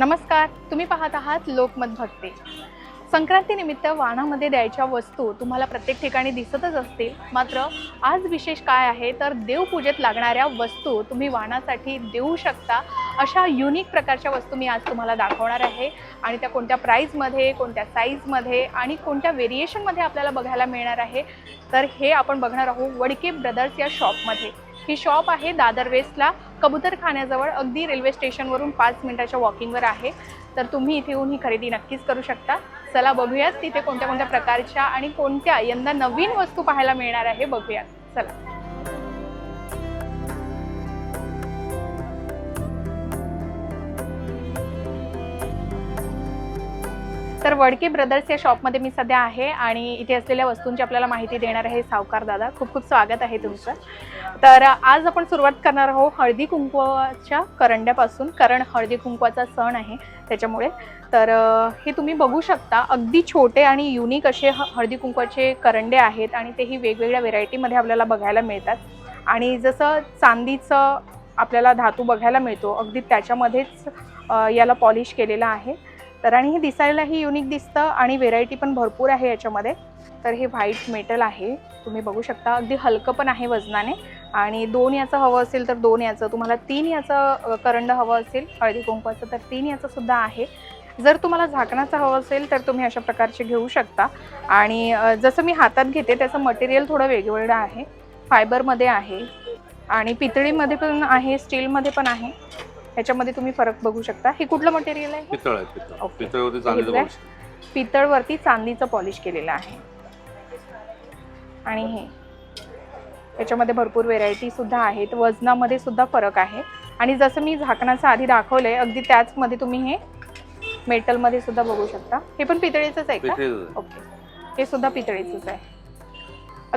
नमस्कार तुम्ही पाहत आहात लोकमत भक्ती. संक्रांतीनिमित्त वाणामध्ये द्यायच्या वस्तू तुम्हाला प्रत्येक ठिकाणी दिसतच असतील. मात्र आज विशेष काय आहे? तर देवपूजेत लागणाऱ्या वस्तू तुम्ही वाणासाठी देऊ शकता. अशा युनिक प्रकारच्या वस्तू मी आज तुम्हाला दाखवणार आहे. आणि त्या कोणत्या प्राईजमध्ये कोणत्या साईजमध्ये आणि कोणत्या व्हेरिएशनमध्ये आपल्याला बघायला मिळणार आहे. तर हे आपण बघणार आहोत वडके ब्रदर्स या शॉपमध्ये ही शॉप आहे दादर वेस्टला कबूतरखान्याजवळ अगदी रेल्वे स्टेशनवरून पाच मिनिटाच्या वॉकिंगवर आहे. तर तुम्ही इथे येऊन ही खरेदी नक्कीच करू शकता. चला बघूयात तिथे कोणत्या कोणत्या प्रकारच्या आणि कोणत्या यंदा नवीन वस्तू पाहायला मिळणार आहे बघूयात. चला. तर वडके ब्रदर्स या शॉपमध्ये मी सध्या आहे आणि इथे असलेल्या वस्तूंची आपल्याला माहिती देणार आहे सावकार दादा. खूप खूप स्वागत आहे तुमचं. तर आज आपण सुरुवात करणार आहोत हळदी कुंकवाच्या करंड्यापासून कारण हळदी कुंकवाचा सण आहे त्याच्यामुळे. तर हे तुम्ही बघू शकता अगदी छोटे आणि युनिक असे ह- हळदी कुंकवाचे करंडे आहेत आणि तेही वेगवेगळ्या व्हेरायटीमध्ये आपल्याला बघायला मिळतात. आणि जसं चांदीचं आपल्याला धातू बघायला मिळतो अगदी त्याच्यामध्येच याला पॉलिश केलेलं आहे. तर आणि हे दिसायलाही युनिक दिसतं आणि व्हेरायटी पण भरपूर आहे याच्यामध्ये. तर हे व्हाईट मेटल आहे. तुम्ही बघू शकता. अगदी हलकं पण आहे वजनाने. आणि दोन याचं हवं असेल तर दोन याचं. तुम्हाला तीन याचं करंड हवं असेल हळदी कुंकवाचं तर तीन याचं सुद्धा आहे. जर तुम्हाला झाकणाचं हवं असेल तर तुम्ही अशा प्रकारचे घेऊ शकता. आणि जसं मी हातात घेते त्याचं मटेरियल थोडं वेगवेगळं आहे. फायबरमध्ये आहे. आणि पितळीमध्ये पण आहे स्टीलमध्ये पण आहे. ह्याच्यामध्ये तुम्ही फरक बघू शकता. हे कुठलं मटेरियल आहे पितळ आहे पितळ. ओके. पितळवरती चांदीचं बघितलंय? polish. पितळवरती चांदीचं पॉलिश केलेलं आहे. आणि हे. याच्यामध्ये भरपूर व्हेरायटी सुद्धा आहेत. वजनामध्ये सुद्धा फरक आहे. आणि जसं मी झाकणाचं आधी दाखवलंय अगदी त्याचमध्ये तुम्ही हे मेटलमध्ये सुद्धा बघू शकता. हे पण पितळेचंच आहे का? पितळेचं आहे. ओके. हे सुद्धा पितळेचंच आहे.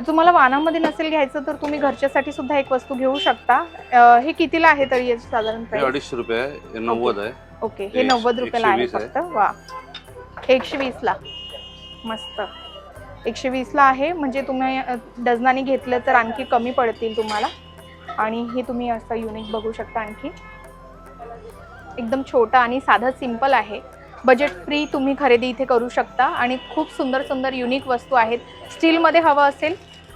तुम्हाला वानामध्ये नसेल घ्यायचं तर तुम्ही घरच्यासाठी सुद्धा एक वस्तू घेऊ शकता. अं, हे कितीला आहे तरी याची साधारण हे प्राइस अडीचशे रुपये आहे. हे नव्वद आहे. ओके हे नव्वद रुपयाला आहे 120 आहे. फक्त. वा. एकशे वीसला. मस्त. एकशे वीसला आहे. म्हणजे तुम्ही अ, डझनाने घेतलं तर आणखी कमी पडतील तुम्हाला. आणि हे तुम्ही असं युनिक बघू शकता आणखी. एकदम छोटा आणि साधं सिंपल आहे. बजेट फ्री तुम्ही खरेदी इथे करू शकता. आणि खूप सुंदर सुंदर युनिक वस्तू आहेत. स्टीलमध्ये हवं असेल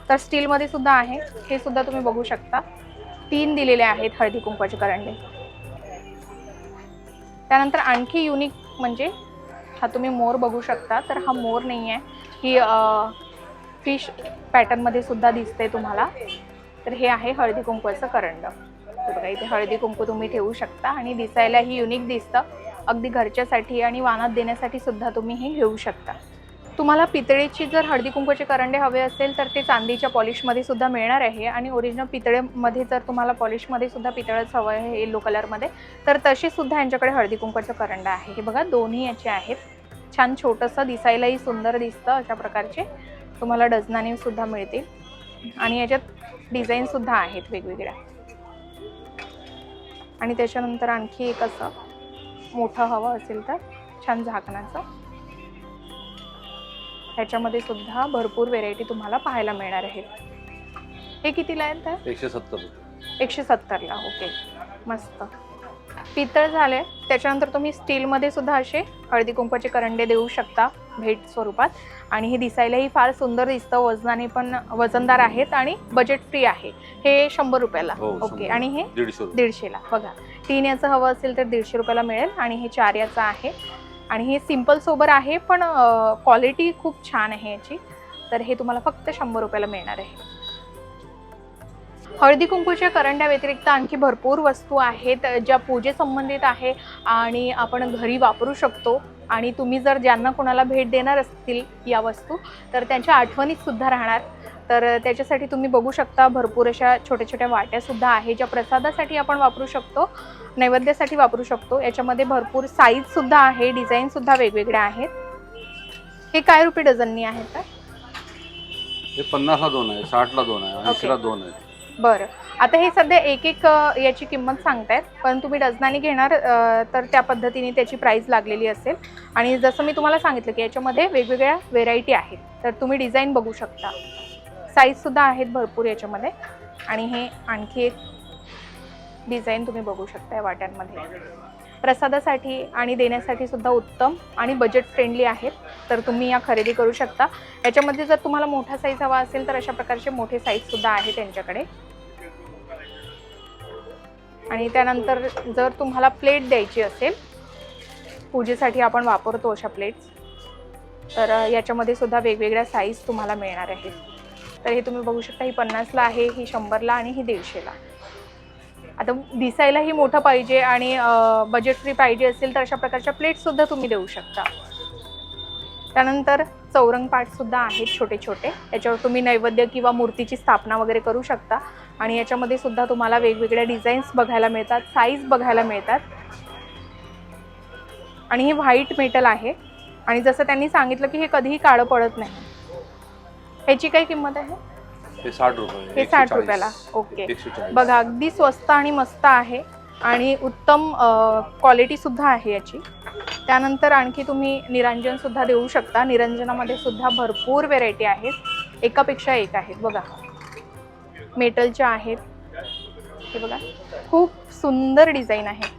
तर स्टीलमध्ये सुद्धा आहे. हे सुद्धा तुम्ही बघू शकता. तीन दिलेले आहेत हळदी कुंकवाचे करंडे. त्यानंतर आणखी युनिक म्हणजे हा तुम्ही मोर बघू शकता. तर हा मोर नाही आहे ही फिश पॅटर्नमध्ये सुद्धा दिसते तुम्हाला. तर हे आहे हळदी कुंकवाचं करंड. बघा इथे हळदी कुंकू तुम्ही ठेवू शकता. आणि दिसायलाही युनिक दिसतं. अगदी घरच्यासाठी आणि वानात देण्यासाठी सुद्धा तुम्ही हे घेऊ शकता. तुम्हाला पितळेची जर हळदी कुंकूचे करंडे हवे असेल तर ते चांदीच्या पॉलिशमध्ये सुद्धा मिळणार आहे. आणि ओरिजिनल पितळेमध्ये जर तुम्हाला पॉलिशमध्ये सुद्धा पितळच हवं आहे येलो कलरमध्ये तर तशी सुद्धा यांच्याकडे हळदी कुंकूचं करंडा आहे. हे बघा दोन्ही याचे आहेत. छान छोटंसं दिसायलाही सुंदर दिसतं अशा प्रकारचे. तुम्हाला डझनाने सुद्धा मिळतील. आणि याच्यात डिझाईन सुद्धा आहेत वेगवेगळ्या. आणि त्याच्यानंतर आणखी एक असं मोठं हवं असेल तर छान झाकणाचं. ह्याच्यामध्ये सुद्धा भरपूर व्हेरायटी तुम्हाला पाहायला मिळणार आहे. हे कितीला आहेत तर एकशे सत्तर एकशे सत्तरला ओके मस्त. पितळ झाले त्याच्यानंतर तुम्ही स्टीलमध्ये सुद्धा असे हळदी कुंकवाचे करंडे देऊ शकता भेट स्वरूपात. आणि हे दिसायलाही फार सुंदर दिसतं. वजनाने पण वजनदार आहेत आणि बजेट फ्री आहे. हे शंभर रुपयाला हो, ओके शंभर. आणि हे दीडशे रुपये. दीडशेला बघा. तीन याचं हवं असेल तर दीडशे रुपयाला मिळेल आणि हे चार याचं आहे. आणि हे सिंपल सोबर आहे पण क्वालिटी खूप छान आहे याची. तर हे तुम्हाला फक्त शंभर रुपयाला मिळणार आहे. हळदी कुंकूच्या करंड्या व्यतिरिक्त आणखी भरपूर वस्तू आहेत ज्या पूजेसंबंधित आहे आणि आपण घरी वापरू शकतो. आणि तुम्ही जर ज्यांना कोणाला भेट देणार असतील या वस्तू तर त्यांच्या आठवणीत सुद्धा राहणार. तर त्याच्यासाठी तुम्ही बघू शकता भरपूर अशा छोट्या छोट्या वाट्या सुद्धा आहे ज्या प्रसादासाठी आपण वापरू शकतो नैवेद्यासाठी वापरू शकतो. याच्यामध्ये भरपूर साईज सुद्धा आहे डिझाईन सुद्धा वेगवेगळ्या आहेत. हे काय रुपये डझननी आहेत का हे पन्नासला दोन आहे साठला दोन आहे ऐंशीला दोन आहे. बरं. आता हे सध्या एक एक याची किंमत सांगतायत पण तुम्ही डझनाने घेणार तर त्या पद्धतीने त्याची प्राईस लागलेली असेल. आणि जसं मी तुम्हाला सांगितलं की याच्यामध्ये वेगवेगळ्या व्हेरायटी आहेत तर तुम्ही डिझाईन बघू शकता. साईजसुद्धा आहेत भरपूर याच्यामध्ये. आणि हे आणखी एक डिझाईन तुम्ही बघू शकता वाट्यांमध्ये. प्रसादासाठी आणि देण्यासाठी सुद्धा उत्तम आणि बजेट फ्रेंडली आहेत. तर तुम्ही या खरेदी करू शकता. याच्यामध्ये जर तुम्हाला मोठा साईज हवा असेल तर अशा प्रकारचे मोठे साईजसुद्धा आहे त्यांच्याकडे आणि त्यानंतर जर तुम्हाला प्लेट द्यायची असेल पूजेसाठी आपण वापरतो अशा प्लेट्स तर याच्यामध्ये सुद्धा वेगवेगळ्या साईज तुम्हाला मिळणार आहेत. तर हे तुम्ही बघू शकता ही पन्नासला आहे ही शंभरला आणि ही दीडशेला. आता दिसायलाही मोठं पाहिजे आणि बजेट फ्री पाहिजे असेल तर अशा प्रकारच्या प्लेट्ससुद्धा तुम्ही देऊ शकता. त्यानंतर चौरंग पाठसुद्धा आहेत छोटे छोटे याच्यावर तुम्ही नैवेद्य किंवा मूर्तीची स्थापना वगैरे करू शकता. आणि याच्यामध्ये सुद्धा तुम्हाला वेगवेगळ्या डिझाईन्स बघायला मिळतात साईज बघायला मिळतात. आणि हे व्हाईट मेटल आहे. आणि जसं त्यांनी सांगितलं की हे कधीही काळं पडत नाही. ह्याची काय किंमत आहे? हे साठ रुपये हे साठ. रुपयाला. ओके. बघा अगदी स्वस्त आणि मस्त आहे आणि उत्तम क्वालिटी सुद्धा आहे याची. त्यानंतर आणखी तुम्ही निरंजन सुद्धा देऊ शकता. निरंजनामध्ये सुद्धा भरपूर व्हेरायटी आहेत. एकापेक्षा एक आहेत. बघा. मेटलच्या आहेत. हे बघा. खूप सुंदर डिझाईन आहे.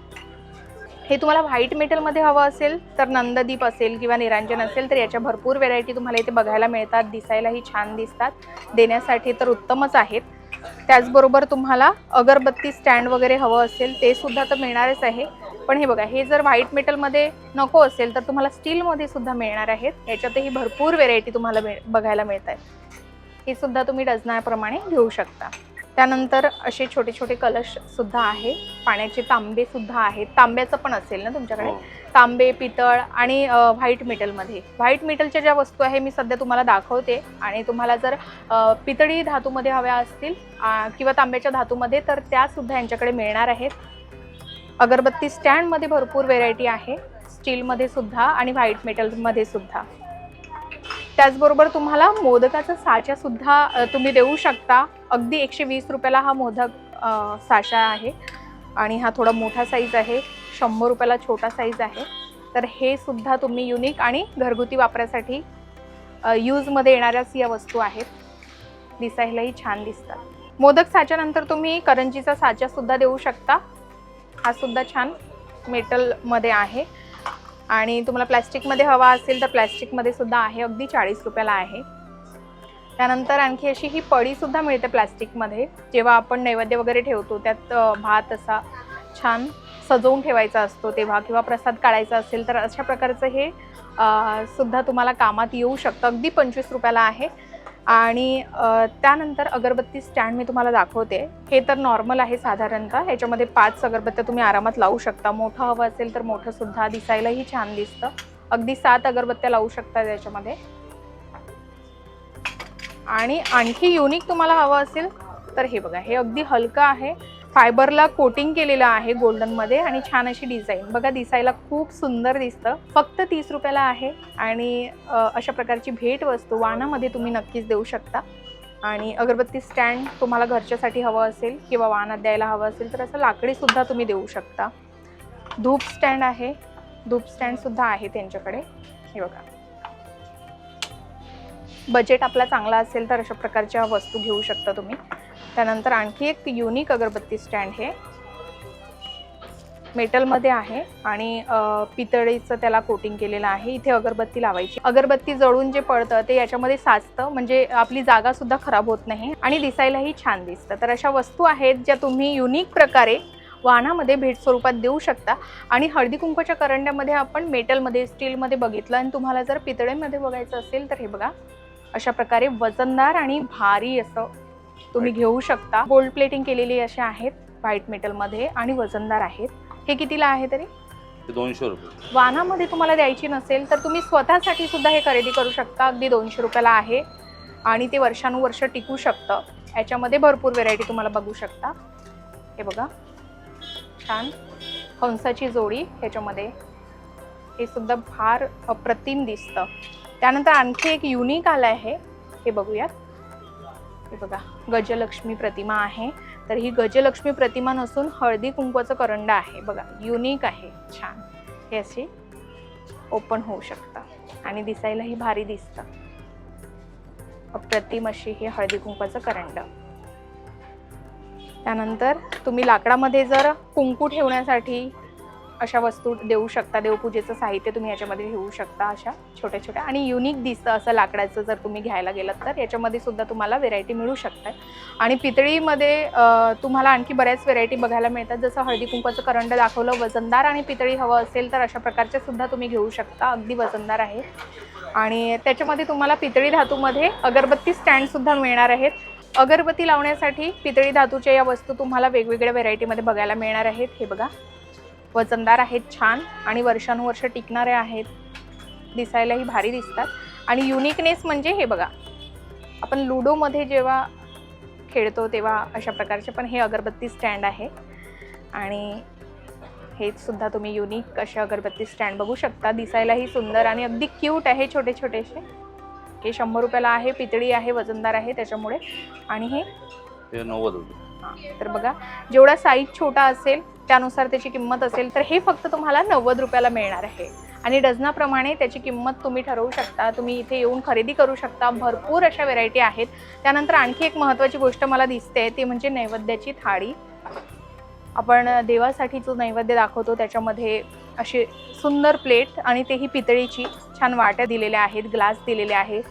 हे तुम्हाला व्हाईट मेटलमध्ये हवं असेल तर नंददीप असेल किंवा निरांजन असेल तर याच्या भरपूर व्हेरायटी तुम्हाला इथे बघायला मिळतात दिसायलाही छान दिसतात देण्यासाठी तर उत्तमच आहेत. त्याचबरोबर तुम्हाला अगरबत्ती स्टँड वगैरे हवं असेल ते सुद्धा तर मिळणारच आहे. पण हे बघा हे जर व्हाईट मेटलमध्ये नको असेल तर तुम्हाला स्टीलमध्ये सुद्धा मिळणार आहेत. याच्यातही भरपूर व्हेरायटी तुम्हाला मिळ बघायला मिळत आहेत हे सुद्धा तुम्ही डझनाप्रमाणे घेऊ शकता. त्यानंतर असे छोटे छोटे कलश सुद्धा आहे. पाण्याचे तांबे सुद्धा आहेत. तांब्याचं पण असेल ना तुमच्याकडे? हो. तांबे पितळ आणि व्हाईट मेटलमध्ये व्हाईट मेटलच्या ज्या वस्तू आहे मी सध्या तुम्हाला दाखवते. आणि तुम्हाला जर पितळी धातूमध्ये हव्या असतील किंवा तांब्याच्या धातूमध्ये तर त्या सुद्धा यांच्याकडे मिळणार आहेत. अगरबत्ती स्टँडमध्ये भरपूर व्हेरायटी आहे. स्टीलमध्ये सुद्धा आणि व्हाईट मेटलमध्ये सुद्धा. त्याचबरोबर तुम्हाला मोदकाचा साचा सुद्धा अ, तुम्ही देऊ शकता. अगदी एकशे वीस रुपयाला हा मोदक साशा आहे. आणि हा थोडा मोठा साईज आहे. शंभर रुपयाला छोटा साईज आहे. तर हे सुद्धा तुम्ही युनिक आणि घरगुती वापरासाठी यूजमध्ये येणाऱ्याच या वस्तू आहेत. दिसायलाही छान दिसतात. मोदक साच्यानंतर तुम्ही करंजीचा साचासुद्धा देऊ शकता. हा सुद्धा छान मेटलमध्ये आहे. आणि तुम्हाला प्लॅस्टिकमध्ये हवा असेल तर प्लॅस्टिकमध्ये सुद्धा आहे. अगदी चाळीस रुपयाला आहे. त्यानंतर आणखी अशी ही पडीसुद्धा मिळते प्लॅस्टिकमध्ये. जेव्हा आपण नैवेद्य वगैरे ठेवतो त्यात भात असा छान सजवून ठेवायचा असतो तेव्हा किंवा प्रसाद काढायचा असेल तर अशा प्रकारचं हे सुद्धा तुम्हाला कामात येऊ शकतं. अगदी पंचवीस रुपयाला आहे. आणि त्यानंतर अगरबत्ती स्टँड मी तुम्हाला दाखवते. हे तर नॉर्मल आहे साधारणतः ह्याच्यामध्ये पाच अगरबत्त्या तुम्ही आरामात लावू शकता. मोठं हवं असेल तर मोठंसुद्धा दिसायलाही छान दिसतं. अगदी सात अगरबत्त्या लावू शकता त्याच्यामध्ये. आणि आणखी युनिक तुम्हाला हवं असेल तर हे बघा हे अगदी हलकं आहे. फायबरला कोटिंग केलेलं आहे गोल्डनमध्ये आणि छान अशी डिझाईन बघा दिसायला खूप सुंदर दिसतं. फक्त तीस रुपयाला आहे आणि अशा प्रकारची भेट वस्तू वाणामध्ये तुम्ही नक्कीच देऊ शकता. आणि अगरबत्ती स्टँड तुम्हाला घरच्यासाठी हवं असेल किंवा वाहनात द्यायला हवं असेल तर असं लाकडीसुद्धा तुम्ही देऊ शकता. धूप स्टँड आहे. धूप स्टँडसुद्धा आहे त्यांच्याकडे. हे बघा. बजेट आपला चांगला असेल तर अशा प्रकारच्या वस्तू घेऊ शकता तुम्ही. त्यानंतर आणखी एक युनिक अगरबत्ती स्टँड हे. मेटलमध्ये आहे आणि पितळेचं त्याला कोटिंग केलेलं आहे. इथे अगरबत्ती लावायची. अगरबत्ती जळून जे पडतं ते याच्यामध्ये साचतं म्हणजे आपली जागा सुद्धा खराब होत नाही आणि दिसायलाही छान दिसतं. तर अशा वस्तू आहेत ज्या तुम्ही युनिक प्रकारे वाहनामध्ये भेट स्वरूपात देऊ शकता. आणि हळदी कुंकूच्या करंड्यामध्ये आपण मेटलमध्ये स्टीलमध्ये बघितलं आणि तुम्हाला जर पितळेमध्ये बघायचं असेल तर हे बघा. अशा प्रकारे वजनदार आणि भारी असं तुम्ही घेऊ शकता. गोल्ड प्लेटिंग केलेली अशा आहेत व्हाईट मेटलमध्ये आणि वजनदार आहेत. हे कितीला आहे तरी? दोनशे रुपये. वाहनामध्ये तुम्हाला द्यायची नसेल तर तुम्ही स्वतःसाठी सुद्धा हे खरेदी करू शकता. अगदी दोनशे रुपयाला आहे आणि ते वर्षानुवर्ष टिकू शकतं. याच्यामध्ये भरपूर व्हेरायटी तुम्हाला बघू शकता. हे बघा. छान. हंसाची जोडी ह्याच्यामध्ये. हे सुद्धा फार अप्रतिम दिसतं. त्यानंतर आणखी एक युनिक आलं आहे. हे बघूयात. हे बघा गजलक्ष्मी प्रतिमा आहे. तर ही गजलक्ष्मी प्रतिमा नसून हळदी कुंकवाचं करंड आहे. बघा युनिक आहे. छान. हे अशी ओपन होऊ शकतं. आणि दिसायलाही भारी दिसतं. अप्रतिम अशी हे हळदी कुंकवाचं करंड. त्यानंतर तुम्ही लाकडामध्ये जर कुंकू ठेवण्यासाठी अशा वस्तू देऊ शकता देवपूजेचं साहित्य तुम्ही याच्यामध्ये घेऊ शकता अशा छोट्या छोट्या आणि युनिक दिसतं असं लाकडाचं जर तुम्ही घ्यायला गेलात तर याच्यामध्ये सुद्धा तुम्हाला व्हेरायटी मिळू शकतात. आणि पितळीमध्ये तुम्हाला आणखी बऱ्याच व्हेरायटी बघायला मिळतात. जसं हळदी कुंकवाचं करंड दाखवलं वजनदार आणि पितळी हवं असेल तर अशा प्रकारच्या सुद्धा तुम्ही घेऊ शकता. अगदी वजनदार आहे. आणि त्याच्यामध्ये तुम्हाला पितळी धातूमध्ये अगरबत्ती स्टँडसुद्धा मिळणार आहेत. अगरबत्ती लावण्यासाठी पितळी धातूच्या या वस्तू तुम्हाला वेगवेगळ्या व्हेरायटीमध्ये बघायला मिळणार आहेत. हे बघा. वजनदार आहेत छान आणि वर्षानुवर्ष टिकणारे आहेत. दिसायलाही भारी दिसतात. आणि युनिकनेस म्हणजे हे बघा आपण लुडोमध्ये जेव्हा खेळतो तेव्हा अशा प्रकारचे पण हे अगरबत्ती स्टँड आहे. आणि हे सुद्धा तुम्ही युनिक असे अगरबत्ती स्टँड बघू शकता. दिसायलाही सुंदर आणि अगदी क्यूट आहे छोटे छोटेसे. हे शंभर रुपयाला आहे पितळी आहे वजनदार आहे त्याच्यामुळे. आणि हे नव्वद रुपये. तर बघा जेवढा साईज छोटा असेल त्यानुसार त्याची किंमत असेल तर हे फक्त तुम्हाला नव्वद रुपयाला मिळणार आहे. आणि डझनाप्रमाणे त्याची किंमत तुम्ही ठरवू शकता. तुम्ही इथे येऊन खरेदी करू शकता. भरपूर अशा व्हेरायटी आहेत. त्यानंतर आणखी एक महत्त्वाची गोष्ट मला दिसते ती म्हणजे नैवेद्याची थाळी. आपण देवासाठी जो नैवेद्य दाखवतो त्याच्यामध्ये असे सुंदर प्लेट आणि तेही पितळीची छान वाट्या दिलेल्या आहेत ग्लास दिलेले आहे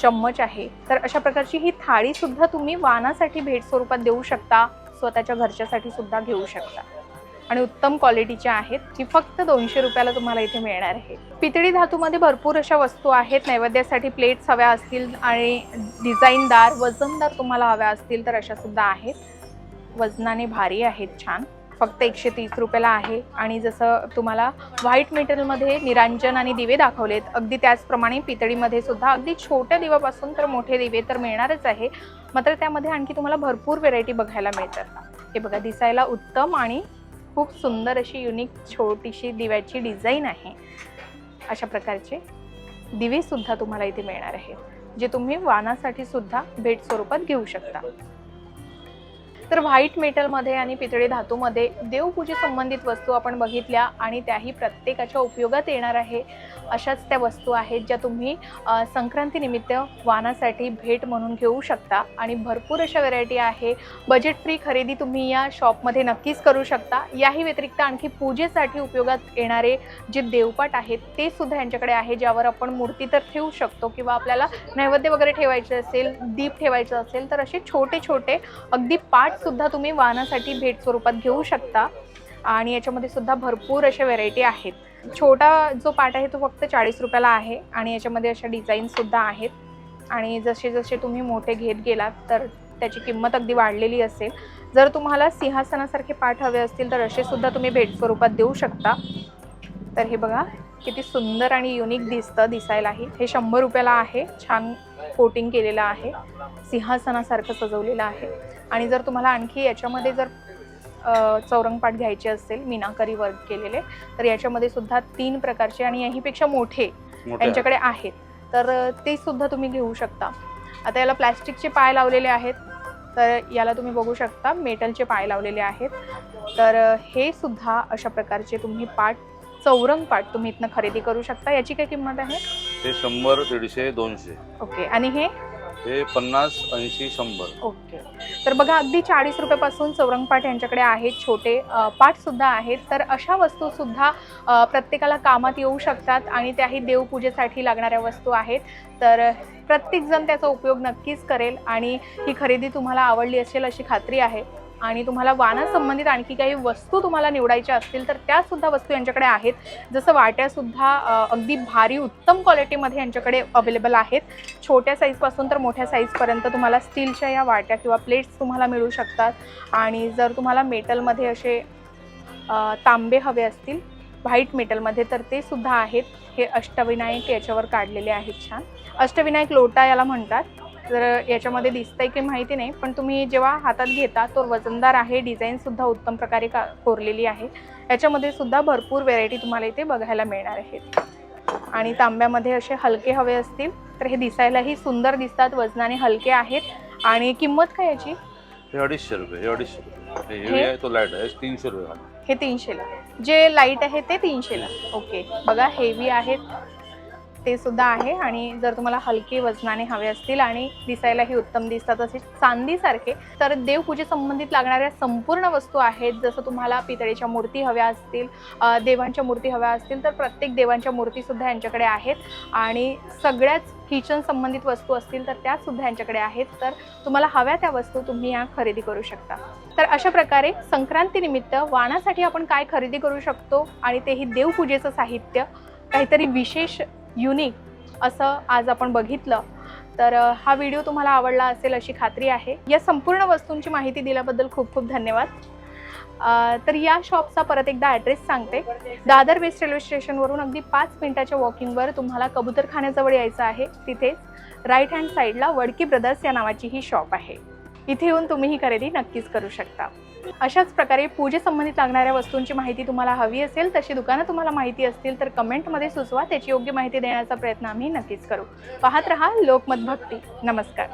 चम्मच आहे. तर अशा प्रकारची ही थाळीसुद्धा तुम्ही वानासाठी भेट स्वरूपात देऊ शकता स्वतःच्या घरच्यासाठी सुद्धा घेऊ शकता. आणि उत्तम क्वालिटीच्या आहेत ही फक्त दोनशे रुपयाला तुम्हाला इथे मिळणार आहे. पितळी धातूमध्ये भरपूर अशा वस्तू आहेत नैवेद्यासाठी प्लेट्स हव्या असतील आणि डिझाईनदार वजनदार तुम्हाला हव्या असतील तर अशा सुद्धा आहेत. वजनाने भारी आहेत छान. फक्त एकशे तीस रुपयाला आहे आणि जसं तुम्हाला व्हाईट मेटलमध्ये निरांजन आणि दिवे दाखवलेत अगदी त्याचप्रमाणे पितळीमध्ये सुद्धा अगदी छोट्या दिव्यापासून तर मोठे दिवे तर मिळणारच आहे. मात्र त्यामध्ये आणखी तुम्हाला भरपूर व्हेरायटी बघायला मिळतात. हे बघा दिसायला उत्तम आणि खूप सुंदर अशी युनिक छोटीशी दिव्याची डिझाईन आहे. अशा प्रकारचे दिवेसुद्धा तुम्हाला इथे मिळणार आहेत जे तुम्ही वानासाठी सुद्धा भेट स्वरूपात घेऊ शकता. तर व्हाईट मेटलमध्ये आणि पितळी धातूमध्ये देवपूजे संबंधित वस्तू आपण बघितल्या आणि त्याही प्रत्येकाच्या उपयोगात येणार आहे. अशाच त्या वस्तू आहेत ज्या तुम्ही संक्रांतीनिमित्त वानासाठी भेट म्हणून घेऊ शकता आणि भरपूर अशा व्हरायटी आहे. बजेट फ्री खरेदी तुम्ही या शॉपमध्ये नक्कीच करू शकता. याही व्यतिरिक्त आणखी पूजेसाठी उपयोगात येणारे जे देवपाट आहेत ते सुद्धा यांच्याकडे आहे ज्यावर आपण मूर्ती तर ठेवू शकतो किंवा आपल्याला नैवेद्य वगैरे ठेवायचे असेल दीप ठेवायचं असेल तर असे छोटे छोटे अगदी पाठ सुद्धा तुम्ही वाहनासाठी भेट स्वरूपात घेऊ शकता. आणि याच्यामध्ये सुद्धा भरपूर अशा व्हेरायटी आहेत. छोटा जो पाट आहे तो फक्त चाळीस रुपयाला आहे. आणि याच्यामध्ये अशा डिझाईन सुद्धा आहेत. आणि जसे जसे तुम्ही मोठे घेत गेलात तर त्याची किंमत अगदी वाढलेली असेल. जर तुम्हाला सिंहासनासारखे पाठ हवे असतील तर असे सुद्धा तुम्ही भेट स्वरूपात देऊ शकता. तर हे बघा किती सुंदर आणि युनिक दिसतं दिसायलाही. हे शंभर रुपयाला आहे. छान कोटिंग केलेलं आहे सिंहासनासारखं सजवलेलं आहे. आणि जर तुम्हाला आणखी याच्यामध्ये जर चौरंगपाठ घ्यायचे असेल मीनाकरी वर्क केलेले तर याच्यामध्ये सुद्धा तीन प्रकारचे आणि याहीपेक्षा मोठे. यांच्याकडे आहेत. तर ते सुद्धा तुम्ही घेऊ शकता. आता याला प्लॅस्टिकचे पाय लावलेले आहेत तर याला तुम्ही बघू शकता मेटलचे पाय लावलेले आहेत. तर हे सुद्धा अशा प्रकारचे तुम्ही पाठ चौरंग पाठ तुम्ही इथनं खरेदी करू शकता. याची काय किंमत आहे? हे शंभर दीडशे दोनशे. ओके आणि हे? हे पन्नास ऐंशी शंभर. ओके. तर बघा अगदी चाळीस रुपयापासून चौरंगपाठ यांच्याकडे आहेत छोटे अ, पाठसुद्धा आहेत. तर अशा वस्तूसुद्धा अ, प्रत्येकाला कामात येऊ शकतात आणि त्याही देवपूजेसाठी लागणाऱ्या वस्तू आहेत. तर प्रत्येकजण त्याचा उपयोग नक्कीच करेल आणि ही खरेदी तुम्हाला आवडली असेल अशी खात्री आहे. आणि तुम्हाला वानासंबंधित आणखी काही वस्तू तुम्हाला निवडायच्या असतील तर त्यासुद्धा वस्तू यांच्याकडे आहेत. जसं वाट्यासुद्धा अगदी भारी उत्तम क्वालिटीमध्ये यांच्याकडे अवेलेबल आहेत. छोट्या साईजपासून तर मोठ्या साईजपर्यंत तुम्हाला स्टीलच्या या वाट्या किंवा प्लेट्स तुम्हाला मिळू शकतात. आणि जर तुम्हाला मेटलमध्ये असे तांबे हवे असतील व्हाईट मेटलमध्ये तर ते सुद्धा आहेत. हे अष्टविनायक याच्यावर काढलेले आहेत छान. अष्टविनायक लोटा याला म्हणतात. तर याच्यामध्ये दिसतंय की माहिती नाही पण तुम्ही जेव्हा हातात घेता तो वजनदार आहे डिझाईनसुद्धा उत्तम प्रकारे का कोरलेली आहे. याच्यामध्ये सुद्धा भरपूर व्हेरायटी तुम्हाला इथे बघायला मिळणार आहेत. आणि तांब्यामध्ये असे हलके हवे असतील तर हे दिसायलाही सुंदर दिसतात वजनाने हलके आहेत. आणि किंमत काय याची? हे अडीचशे रुपये हे अडीचशे रुपये. हे? हेवी आहे तो लाइट आहे तीनशे रुपये. हे तीनशेला. जे लाइट आहे ते तीनशेला. ओके बघा हेवी आहेत. ते सुद्धा आहे आणि जर तुम्हाला हलके वजनाने हवे असतील आणि दिसायलाही उत्तम दिसतात असे चांदीसारखे तर देवपूजे संबंधित लागणाऱ्या संपूर्ण वस्तू आहेत. जसं तुम्हाला पितळेच्या मूर्ती हव्या असतील देवांच्या मूर्ती हव्या असतील तर प्रत्येक देवांच्या मूर्तीसुद्धा यांच्याकडे आहेत. आणि सगळ्याच किचन संबंधित वस्तू असतील तर त्या सुद्धा यांच्याकडे आहेत. तर तुम्हाला हव्या त्या वस्तू तुम्ही या खरेदी करू शकता. तर अशा प्रकारे संक्रांतीनिमित्त वाणासाठी आपण काय खरेदी करू शकतो आणि तेही देवपूजेचं साहित्य काहीतरी विशेष युनिक असं आज आपण बघितलं. तर हा व्हिडिओ तुम्हाला आवडला असेल अशी खात्री आहे. या संपूर्ण वस्तूंची माहिती दिल्याबद्दल खूप खूप धन्यवाद. तर या शॉपचा परत एकदा ॲड्रेस सांगते. दादर वेस्ट रेल्वे स्टेशनवरून अगदी पाच मिनिटाच्या वॉकिंगवर तुम्हाला कबूतरखान्याजवळ यायचं आहे. तिथेच राईट हँड साईडला वडकी ब्रदर्स या नावाची ही शॉप आहे. इथे येऊन तुम्ही ही खरेदी नक्कीच करू शकता. अशाच प्रकारे पूजेसंबंधित लागणाऱ्या वस्तूंची माहिती तुम्हाला हवी असेल तशी दुकानं तुम्हाला माहिती असतील तर कमेंटमध्ये सुचवा. त्याची योग्य माहिती देण्याचा प्रयत्न आम्ही नक्कीच करू. पाहत रहा लोकमत भक्ती. नमस्कार.